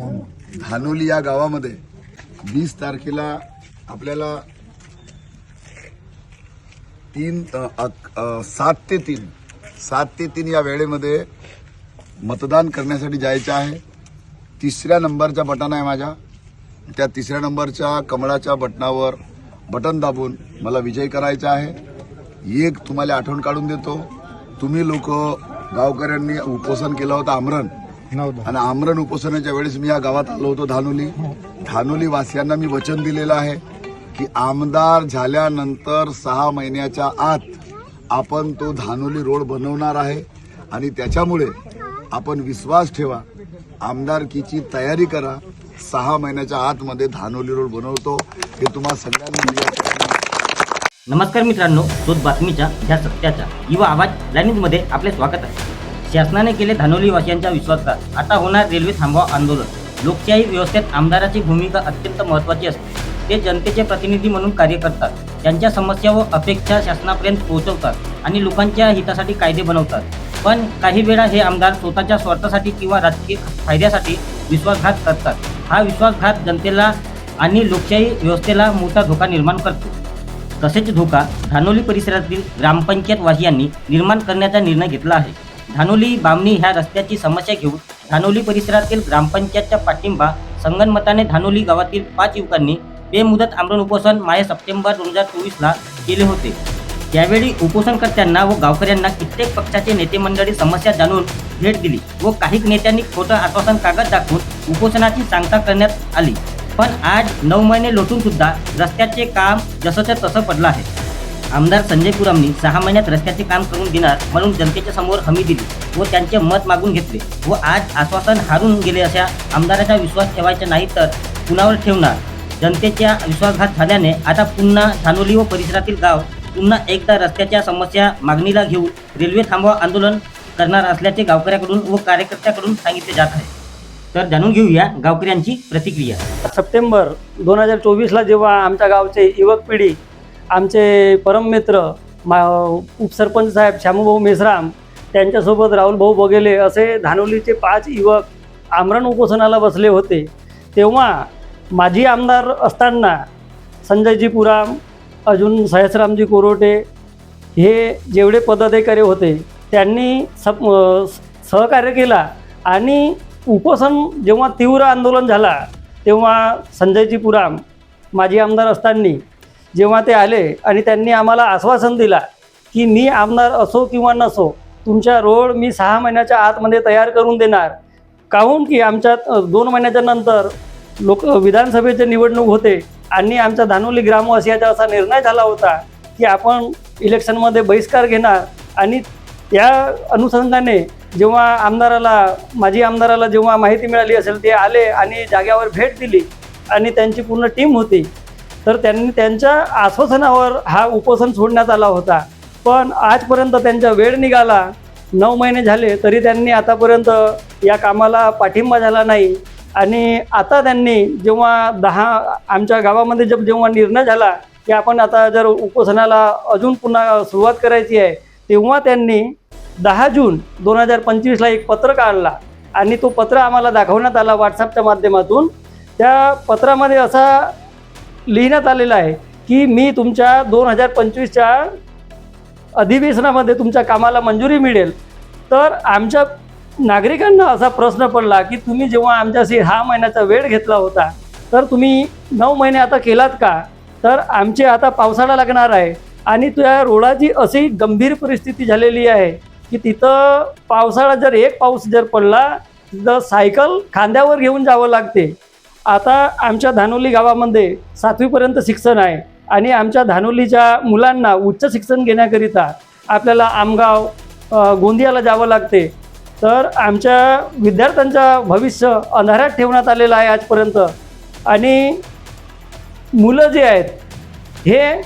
धानोली या गावामध्ये वीस तारखेला आपल्याला तीन अक- सात ते तीन सात ते तीन या वेळेमध्ये मतदान करण्यासाठी जायचं आहे. तिसऱ्या नंबरचा बटन आहे माझ्या. त्या तिसऱ्या नंबरच्या कमळाच्या बटनावर बटन दाबून मला विजय करायचा आहे. एक तुम्हाला आठवण काढून देतो. तुम्ही लोक गावकऱ्यांनी उपोषण केलं होतं आमरण. आणि आमरण उपोषणाच्या वेळेस मी या गावात आलो होतो धानोली. धानोली वासियांना मी वचन दिलेलं आहे की आमदार झाल्यानंतर सहा महिन्याच्या आत आपण तो धानोली रोड बनवणार आहे आणि त्याच्यामुळे आपण विश्वास ठेवा आमदारकीची तयारी करा. सहा महिन्याच्या आतमध्ये धानोली रोड बनवतो. हे तुम्हा सगळ्यांना नमस्कार मित्रांनो शोध बातमीच्या ह्या सत्याच्या युवा आवाजमध्ये आपले स्वागत आहे. शासनाने केले धानोलीवासियांचा विश्वासघात. आता होणार रेल्वे थांबवा आंदोलन. लोकशाही व्यवस्थेत आमदाराची भूमिका अत्यंत महत्त्वाची असते. ते जनतेचे प्रतिनिधी म्हणून कार्य करतात. त्यांच्या समस्या व अपेक्षा शासनापर्यंत पोहोचवतात आणि लोकांच्या हितासाठी कायदे बनवतात. पण काही वेळा हे आमदार स्वतःच्या स्वार्थासाठी किंवा राजकीय फायद्यासाठी विश्वासघात करतात. हा विश्वासघात जनतेला आणि लोकशाही व्यवस्थेला मोठा धोका निर्माण करतो. तसेच धोका धानोली परिसरातील ग्रामपंचायत वासियांनी निर्माण करण्याचा निर्णय घेतला आहे. धानोली बामणी ह्या रस्त्याची समस्या घेऊन धानोली परिसरातील ग्रामपंचायतच्या पाठिंबा संगनमताने धानोली गावातील पाच युवकांनी बेमुदत आमरण उपोषण माहे सप्टेंबर दोन हजार चोवीसला केले होते. त्यावेळी उपोषणकर्त्यांना व गावकऱ्यांना कित्येक पक्षाचे नेते मंडळी समस्या जाणून भेट दिली व काही नेत्यांनी खोटं आश्वासन कागद दाखवून उपोषणाची सांगता करण्यात आली. पण आज नऊ महिने लोटून सुद्धा रस्त्याचे काम जसंच्या तसं पडलं आहे. आमदार संजय कुरामनी सहा महिन्यात रस्त्याचे काम करून देणार म्हणून जनतेच्या समोर हमी दिली व त्यांचे मत मागून घेतले व आज आश्वासन हारून गेले अशा आमदाराचा विश्वास ठेवायचा नाही तर कुणावर ठेवणार? जनतेच्या विश्वासघात झाल्याने आता पुन्हा धानोली व परिसरातील गाव पुन्हा एकदा रस्त्याच्या समस्या मागणीला घेऊन रेल्वे थांबवा आंदोलन करणार असल्याचे गावकऱ्याकडून व कार्यकर्त्याकडून सांगितले जात आहे. तर जाणून घेऊया गावकऱ्यांची प्रतिक्रिया. सप्टेंबर दोन हजार चोवीसला जेव्हा आमच्या गावचे युवक पिढी आमचे परममित्र मा उपसरपंच साहेब श्यामूभाऊ मेसराम त्यांच्यासोबत राहुलभाऊ बघेले असे धानोलीचे पाच युवक आमरण उपोषणाला बसले होते. तेव्हा माजी आमदार असताना संजयजी पुराम अजून सहस्रामजी कोरोटे हे जेवढे पदाधिकारी होते त्यांनी सप सहकार्य केला आणि उपोषण जेव्हा तीव्र आंदोलन झाला तेव्हा संजयजी पुराम माजी आमदार असताना जेव्हा ते आले आणि त्यांनी आम्हाला आश्वासन दिला की मी आमदार असो किंवा नसो तुमच्या रोड मी सहा महिन्याच्या आतमध्ये तयार करून देणार. काहून की आमच्यात दोन महिन्याच्या नंतर लोक विधानसभेचे निवडणूक होते आणि आमच्या धानोली ग्रामवासियाचा असा निर्णय झाला होता की आपण इलेक्शनमध्ये बहिष्कार घेणार आणि त्या अनुषंगाने जेव्हा आमदाराला माजी आमदाराला जेव्हा माहिती मिळाली असेल ते आले आणि जाग्यावर भेट दिली आणि त्यांची पूर्ण टीम होती. तर त्यांनी त्यांच्या आश्वासनावर हा उपोषण सोडण्यात आला होता. पण आजपर्यंत त्यांचा वेळ निघाला. नऊ महिने झाले तरी त्यांनी आतापर्यंत या कामाला पाठिंबा झाला नाही. आणि आता त्यांनी जेव्हा दहा आमच्या गावामध्ये जब जेव्हा निर्णय झाला की आपण आता जर उपोषणाला अजून पुन्हा सुरुवात करायची आहे तेव्हा त्यांनी दहा जून दोन हजार पंचवीसला एक पत्र काढला आणि तो पत्र आम्हाला दाखवण्यात आला व्हॉट्सअपच्या माध्यमातून. त्या पत्रामध्ये असा लिहिण्यात आलेलं आहे की मी तुमच्या दोन हजार पंचवीसच्या अधिवेशनामध्ये तुमच्या कामाला मंजुरी मिळेल. तर आमच्या नागरिकांना असा प्रश्न पडला की तुम्ही जेव्हा आमच्याशी हा महिन्याचा वेळ घेतला होता तर तुम्ही नऊ महिने आता केलात का? तर आमचे आता पावसाळा लागणार आहे आणि त्या रोडाची अशी गंभीर परिस्थिती झालेली आहे की तिथं पावसाळा जर एक पाऊस जर पडला तिथं सायकल खांद्यावर घेऊन जावं लागते. आता आमच्या धानोली गावामध्ये सातवीपर्यंत शिक्षण आहे आणि आमच्या धानोलीच्या मुलांना उच्च शिक्षण घेण्याकरिता आपल्याला आमगाव गोंदियाला जावं लागते. तर आमच्या विद्यार्थ्यांचं भविष्य अंधारात ठेवण्यात आलेलं आहे आजपर्यंत. आणि मुलं जे आहेत हे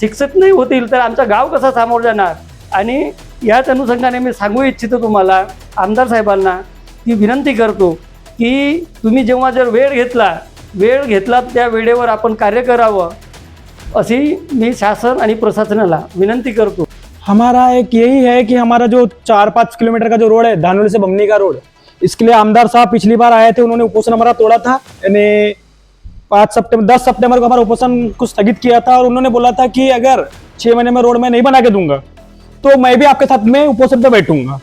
शिक्षित नाही होतील तर आमचा गाव कसा सामोर जाणार? आणि याच अनुषंगाने मी सांगू इच्छितो तुम्हाला आमदार साहेबांना की विनंती करतो की तुम्ही जेव्हा जर वेळ घेतला वेळ घेतला त्या वेळेवर आपण कार्य करावं अशी मी शासन आणि प्रशासनाला विनंती करतो. हमारा एक यही है कि हमारा जो चार पाँच किलोमीटर का जो रोड है धानोली से बमनी का रोड इसके लिए आमदार साहब पिछली बार आए थे उन्होंने उपोषण हमारा तोड़ा था यानी पाँच सितंबर दस सितंबर को हमारा उपोषण को स्थगित किया था और उन्होंने बोला था कि अगर छह महीने में रोड मैं नहीं बना के दूंगा तो मैं भी आपके साथ में उपोषण पर बैठूंगा।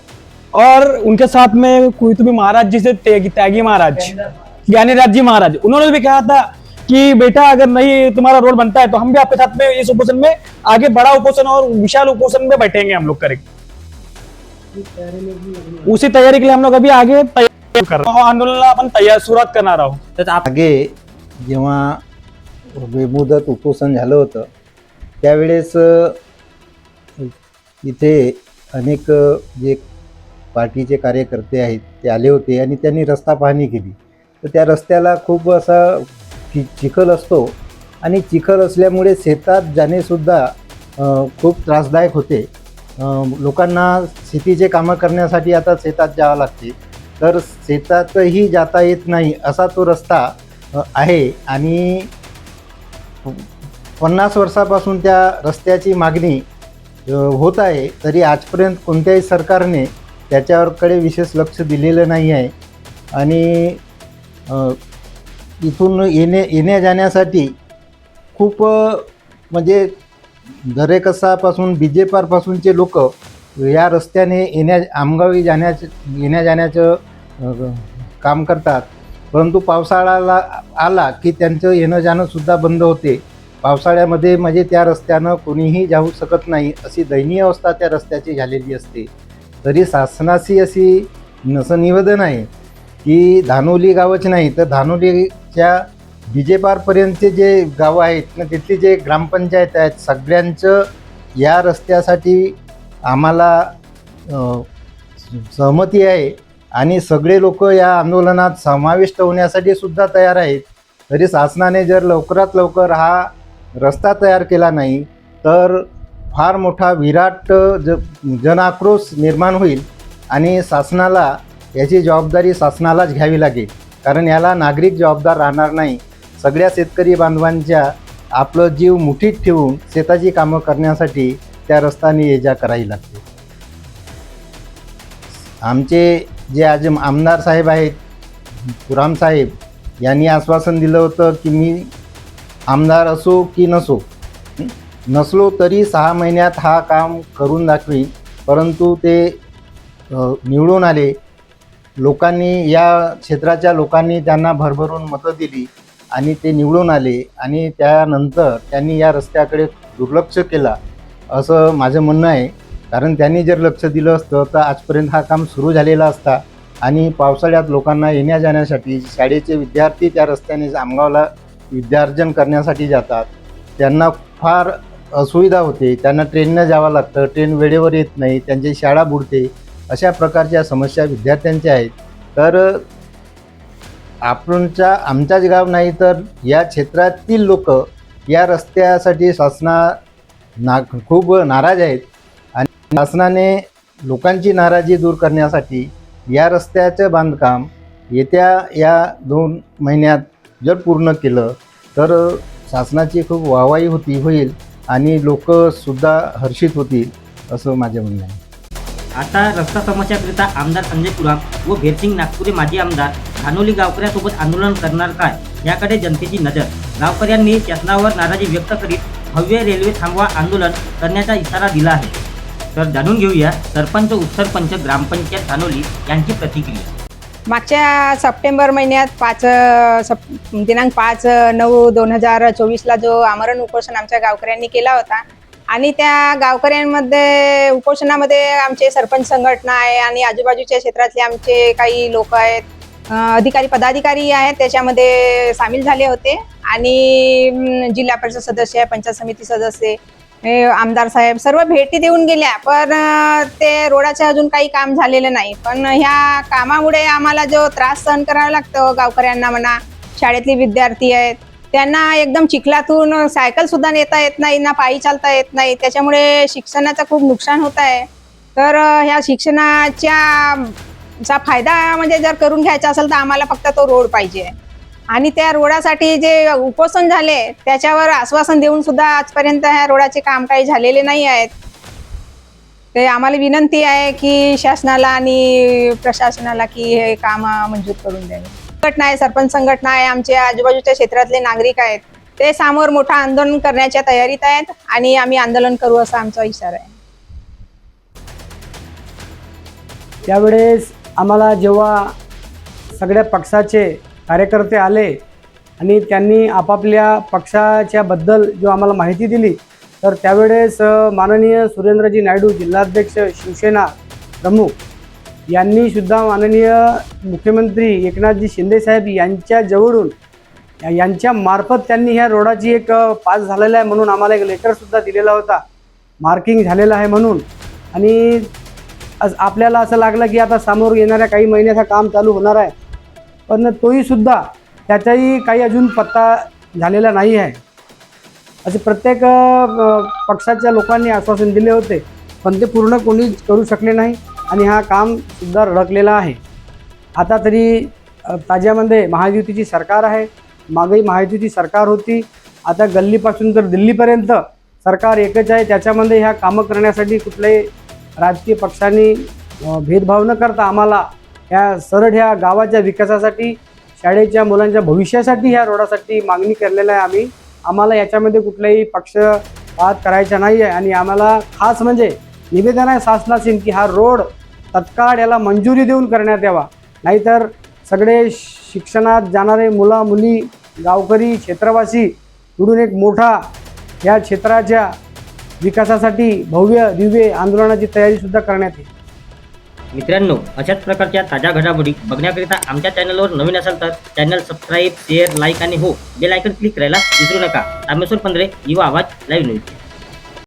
और उनके साथ में कोई तो भी महाराज जी से त्यागी महाराज ज्ञानीराज जी महाराज उन्होंने भी कहा था कि बेटा अगर नहीं तुम्हारा रोड बनता है तो हम भी आपके साथ में इस उपोषण में आगे बड़ा उपोषण और विशाल उपोषण में बैठेंगे हम लोग करेंगे उसी तैयारी के लिए हम लोग अभी आगे तैयारी कर रहे हैं। आंदोलनाला आपण तयार सुरुवात करणार आहोत तर आप मागे जेव्हा बेमुदत उपोषण झालं होतं त्यावेळेस इथे अनेक जे पार्टीचे कार्यकर्ते आहेत ते आले होते आणि त्यांनी रस्ता पाहणी केली. तर त्या रस्त्याला खूप असा चि चिखल असतो आणि चिखल असल्यामुळे शेतात जाणेसुद्धा खूप त्रासदायक होते. लोकांना शेतीचे कामं करण्यासाठी आता शेतात जावं लागते. तर शेतातही जाता येत नाही असा तो रस्ता आहे आणि पन्नास वर्षापासून त्या रस्त्याची मागणी होत आहे. तरी आजपर्यंत कोणत्याही सरकारने त्याच्याकडे विशेष लक्ष दिलेलं नाही आहे. आणि इथून येणे येण्या जाण्यासाठी खूप म्हणजे दरेकसापासून बिजेपारपासूनचे लोक या रस्त्याने येण्या आमगावी जाण्याचे येण्या जाण्याचं येण्याजाण्याचं काम करतात. परंतु पावसाळ्याला आला की त्यांचं येणं जाणंसुद्धा बंद होते. पावसाळ्यामध्ये म्हणजे त्या रस्त्यानं कोणीही जाऊ शकत नाही अशी दयनीय अवस्था त्या रस्त्याची झालेली असते. तरी शासनाची अशी नसं निवेदन आहे की धानोली गावच नाही तर धानोलीच्या विजेपारपर्यंतचे जे गावं आहेत ना तिथली जे ग्रामपंचायत आहेत सगळ्यांचं या रस्त्यासाठी आम्हाला सहमती आहे. आणि सगळे लोक या आंदोलनात समाविष्ट होण्यासाठी सुद्धा तयार आहेत. तरी शासनाने जर लवकरात लवकर हा रस्ता तयार केला नाही तर फार मोठा विराट ज जनाक्रोश निर्माण होईल आणि शासनाला याची जबाबदारी शासनालाच घ्यावी लागेल. कारण याला नागरिक जबाबदार राहणार नाही. सगळ्या शेतकरी बांधवांच्या आपलं जीव मुठीत ठेवून शेताची कामं करण्यासाठी त्या रस्त्याने ये जा करावी लागते. आमचे जे आज आमदार साहेब आहेत रामसाहेब यांनी आश्वासन दिलं होतं की मी आमदार असो की नसो नसलो तरी सहा महिन्यात हा काम करून दाखवी परंतु ते निवडून आले. लोकांनी या क्षेत्राच्या लोकांनी त्यांना भरभरून मतं दिली आणि ते निवडून आले आणि त्यानंतर त्यांनी या रस्त्याकडे दुर्लक्ष केला असं माझं म्हणणं आहे. कारण त्यांनी जर लक्ष दिलं असतं तर आजपर्यंत हा काम सुरू झालेला असता आणि पावसाळ्यात लोकांना येण्या जाण्यासाठी शाळेचे विद्यार्थी त्या रस्त्याने आमगावला विद्यार्जन करण्यासाठी जातात. त्यांना फार असुविधा होते. त्यांना ट्रेननं जावं लागतं. ट्रेन वेळेवर येत नाही. त्यांची शाळा बुडते. अशा प्रकारच्या समस्या विद्यार्थ्यांच्या आहेत. तर आपणच्या आमचाच गाव नाही तर या क्षेत्रातील लोक या रस्त्यासाठी शासना ना खूप नाराज आहेत. आणि शासनाने लोकांची नाराजी दूर करण्यासाठी या रस्त्याचं बांधकाम येत्या या दोन महिन्यात जर पूर्ण केलं तर शासनाची खूप वाहवाही होती होईल. आणि लोकसुद्धा हर्षित होतील असं माझं म्हणणं आहे. आता रस्ता समस्याकरिता आमदार संजय कुराम व भेरसिंग नागपुरे माजी आमदार धानोली गावकऱ्यांसोबत आंदोलन करणार काय याकडे जनतेची नजर. गावकऱ्यांनी शासनावर नाराजी व्यक्त करीत भव्य रेल्वे थांबवा आंदोलन करण्याचा इशारा दिला आहे. तर जाणून घेऊया सरपंच उपसरपंच ग्रामपंचायत धानोली यांची प्रतिक्रिया. मागच्या सप्टेंबर महिन्यात पाच सप दिनांक पाच नऊ दोन हजार चोवीसला जो आमरण उपोषण आमच्या गावकऱ्यांनी केला होता आणि त्या गावकऱ्यांमध्ये उपोषणामध्ये आमचे सरपंच संघटना आहे आणि आजूबाजूच्या क्षेत्रातले आमचे काही लोक आहेत अधिकारी पदाधिकारी आहेत त्याच्यामध्ये सामील झाले होते. आणि जिल्हा परिषद सदस्य पंचायत समिती सदस्य आमदार साहेब सर्व भेटी देऊन गेल्या पण ते रोडाचे अजून काही काम झालेलं नाही. पण ह्या कामामुळे आम्हाला जो त्रास सहन करावा लागतो गावकऱ्यांना म्हणा शाळेतले विद्यार्थी आहेत त्यांना एकदम चिखलातून सायकल सुद्धा नेता येत नाही ना पायी चालता येत नाही. त्याच्यामुळे शिक्षणाचं खूप नुकसान होत आहे. तर ह्या शिक्षणाच्या चा फायदा म्हणजे जर करून घ्यायचा असेल तर आम्हाला फक्त तो रोड पाहिजे. आणि त्या रोडासाठी जे उपोषण झाले त्याच्यावर आश्वासन देऊन सुद्धा आजपर्यंत ह्या रोडाचे काम काही झालेले नाही आहेत. ते आम्हाला विनंती आहे की शासनाला आणि प्रशासनाला की हे काम मंजूर करून द्यावे. संघटना आहे सरपंच संघटना आहे आमच्या आजूबाजूच्या क्षेत्रातले नागरिक आहेत. ते समोर मोठं आंदोलन करण्याच्या तयारीत आहेत आणि आम्ही आंदोलन करू असा आमचा इशारा आहे. त्यावेळेस आम्हाला जेव्हा सगळ्या पक्षाचे कार्यकर्ते आले आणि त्यांनी आपापल्या पक्षाच्या बद्दल जो आम्हाला माहिती दिली तर त्यावेळेस माननीय सुरेंद्रजी नायडू जिल्हाध्यक्ष शिवसेना प्रमुख यांनी सुद्धा माननीय मुख्यमंत्री एकनाथजी शिंदेसाहेब यांच्या जवळून यांच्या मार्फत त्यांनी ह्या रोडाची एक पास झालेला आहे म्हणून आम्हाला एक लेटरसुद्धा दिलेला होता. मार्किंग झालेलं आहे म्हणून. आणि आपल्याला असं लागलं की आता समोर येणाऱ्या काही महिन्यात हा काम चालू होणार आहे. पण तोही सुद्धा त्याचाही काही अजून पत्ता झालेला नाही आहे. असे प्रत्येक पक्षाच्या लोकांनी आश्वासन दिले होते पण ते पूर्ण कोणी करू शकले नाही आणि हा काम सुद्धा रडकलेला आहे. आता तरी ताज्यामध्ये महायुतीची सरकार आहे मागही महायुतीची सरकार होती आता गल्लीपासून तर दिल्लीपर्यंत सरकार एकच आहे त्याच्यामध्ये ह्या कामं करण्यासाठी कुठल्याही राजकीय पक्षांनी भेदभाव न करता आम्हाला ह्या सरळ ह्या गावाच्या विकासासाठी शाळेच्या मुलांच्या भविष्यासाठी ह्या रोडासाठी मागणी केलेलं आहे आम्ही. आम्हाला याच्यामध्ये कुठलाही पक्षपात करायचा नाही आहे आणि आम्हाला खास म्हणजे निवेदन आहे शासनाशी की हा रोड तत्काळ याला मंजुरी देऊन करण्यात यावा. नाहीतर सगळे शिक्षणात जाणारे मुला मुली गावकरी क्षेत्रवासी मिळून एक मोठा या क्षेत्राच्या विकासासाठी भव्य दिव्य आंदोलनाची तयारीसुद्धा करण्यात येईल. मित्रांनो अशाच प्रकारच्या ताज्या घडामोडी बघण्याकरिता आमच्या चॅनलवर नवीन असाल तर चॅनल सबस्क्राईब शेअर लाईक आणि हो बेल आयकन क्लिक करायला विसरू नका. रामेश्वर पंधरे युवा आवाज लाईव्ह न्यूज